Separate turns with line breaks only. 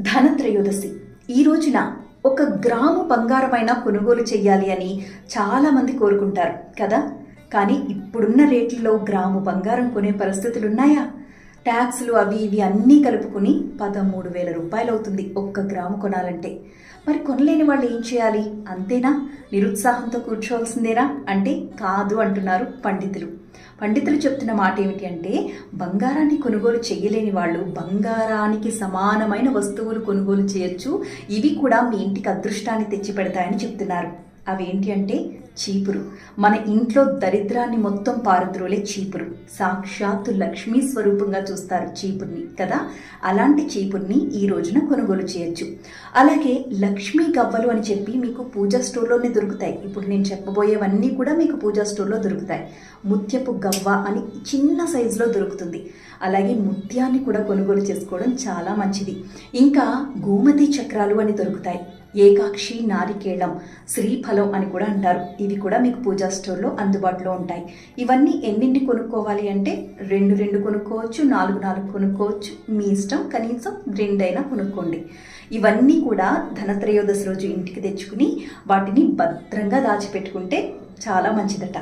ధనత్రయోదశి. ఈ రోజున ఒక గ్రాము బంగారమైన కొనుగోలు చేయాలి అని చాలామంది కోరుకుంటారు కదా? కానీ ఇప్పుడున్న రేట్లలో గ్రాము బంగారం కొనే పరిస్థితులు ఉన్నాయా ట్యాక్స్లు అవి ఇవి అన్నీ కలుపుకుని పదమూడు వేల రూపాయలు అవుతుంది ఒక్క గ్రాము కొనాలంటే. మరి కొనలేని వాళ్ళు ఏం చేయాలి? అంతేనా? నిరుత్సాహంతో కూర్చోవాల్సిందేనా? అంటే కాదు అంటున్నారు పండితులు. పండితులు చెప్తున్న మాట ఏమిటి అంటే బంగారాన్ని కొనుగోలు చేయలేని వాళ్ళు బంగారానికి సమానమైన వస్తువులు కొనుగోలు చేయొచ్చు. ఇవి కూడా మీ ఇంటికి అదృష్టాన్ని తెచ్చిపెడతాయని చెప్తున్నారు. అవేంటి అంటే చీపురు. మన ఇంట్లో దరిద్రాన్ని మొత్తం పారద్రోలే చీపురు. సాక్షాత్తు లక్ష్మీ స్వరూపంగా చూస్తారు చీపుర్ని కదా? అలాంటి చీపుర్ని ఈ రోజున కొనుగోలు చేయొచ్చు. అలాగే లక్ష్మీ గవ్వలు అని చెప్పి మీకు పూజా స్టోర్లోనే దొరుకుతాయి. ఇప్పుడు నేను చెప్పబోయేవన్నీ కూడా మీకు పూజా స్టోర్లో దొరుకుతాయి. ముత్యపు గవ్వ అని చిన్న సైజులో దొరుకుతుంది. అలాగే ముత్యాన్ని కూడా కొనుగోలు చేసుకోవడం చాలా మంచిది. ఇంకా గోమతి చక్రాలు అని దొరుకుతాయి. ఏకాక్షి నారికేళం శ్రీఫలం అని కూడా అంటారు. ఇవి కూడా మీకు పూజా స్టోర్లో అందుబాటులో ఉంటాయి. ఇవన్నీ ఎన్నింటి కొనుక్కోవాలి అంటే రెండు రెండు కొనుక్కోవచ్చు నాలుగు నాలుగు కొనుక్కోవచ్చు. మీ ఇష్టం కనీసం రెండైనా కొనుక్కోండి. ఇవన్నీ కూడా ధనత్రయోదశి రోజు ఇంటికి తెచ్చుకుని వాటిని భద్రంగా దాచిపెట్టుకుంటే చాలా మంచిదట.